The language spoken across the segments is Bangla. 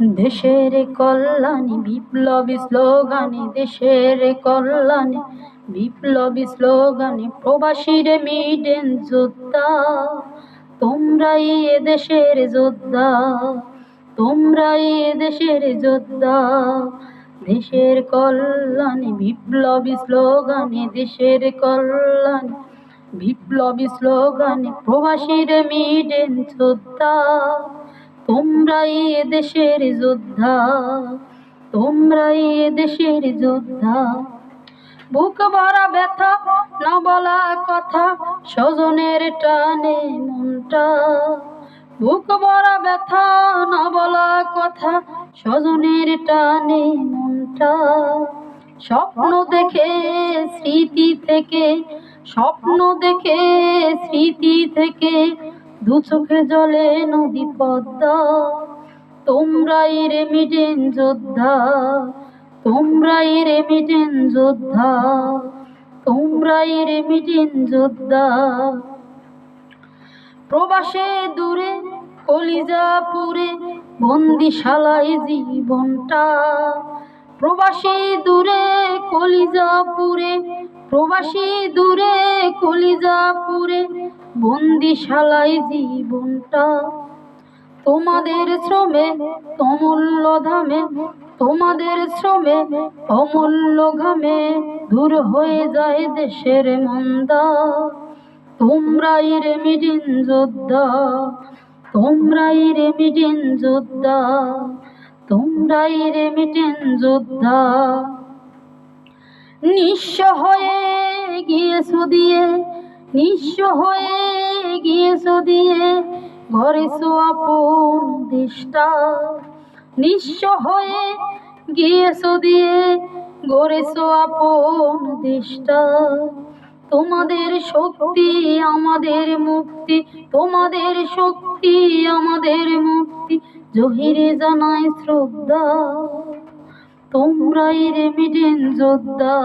দেশের কল্যাণে বিপ্লবী স্লোগানে, দেশের কল্যাণে বিপ্লবী স্লোগানে, প্রবাসীর মিডেন যোদ্ধা, তোমরাই এ দেশের যোদ্ধা, তোমরাই এ দেশের যোদ্ধা। দেশের কল্যাণে বিপ্লবী স্লোগানে, দেশের কল্যাণে বিপ্লবী স্লোগানে, প্রবাসীর মিডেন যোদ্ধা। তোমরাই এ দেশের যোদ্ধা তোমরাই এ দেশের যোদ্ধা। বুক ভরা ব্যথা, না বলা কথা, স্বজনের টানে মনটা। বুক ভরা ব্যথা, না বলা কথা, স্বজনের টানে মনটা। স্বপ্ন দেখে স্মৃতি থেকে, স্বপ্ন দেখে স্মৃতি থেকে দু চোখে জলে নদী পদ্মা। তোমরাই রে মিটেন যোদ্ধা, তোমরাই রে মিটেন যোদ্ধা, তোমরাই রে মিটেন যোদ্ধা। প্রবাসে দূরে কলিজাপুরে বন্দিশালায় জীবনটা। প্রবাসী দূরে কলিজা পুরে প্রবাসী দূরে কলিজা পুরে বন্দিশালায় জীবনটা। তোমাদের শ্রমে অমূল্য ধামে, তোমাদের শ্রমে অমূল্য ঘামে দূর হয়ে যায় দেশের মন্দা। তোমরাই রে মিডিন যোদ্ধা, তোমরাই রে মিডিন যোদ্ধা, তোমরাই রে মিটেন যোদ্ধা। নিঃস্ব হয়ে গিয়েছো দিয়ে, নিঃস্ব হয়ে গিয়েছো দিয়ে গড়েছো আপন দেশটা। নিঃস্ব হয়ে গিয়েছো দিয়ে গড়েছো আপন দেশটা। তোমাদের শক্তি, আমাদের মুক্তি, তোমাদের শক্তি, আমাদের মুক্তি, জহিরে জানায় শ্রদ্ধা। তোমরাই রে মিটেন যোদ্ধা,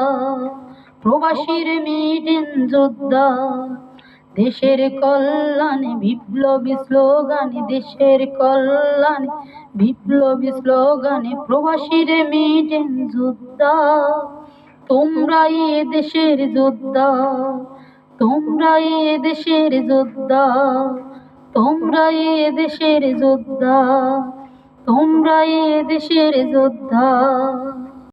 প্রবাসীর মিটেন যোদ্ধা, দেশের কল্যাণে বিপ্লবী স্লোগানে, দেশের কল্যাণে বিপ্লবী স্লোগানে প্রবাসীর মিটেন যোদ্ধা, তোমরাই দেশের যোদ্ধা, তোমরাই দেশের যোদ্ধা, তোমরাই দেশের যোদ্ধা, তোমরাই দেশের যোদ্ধা।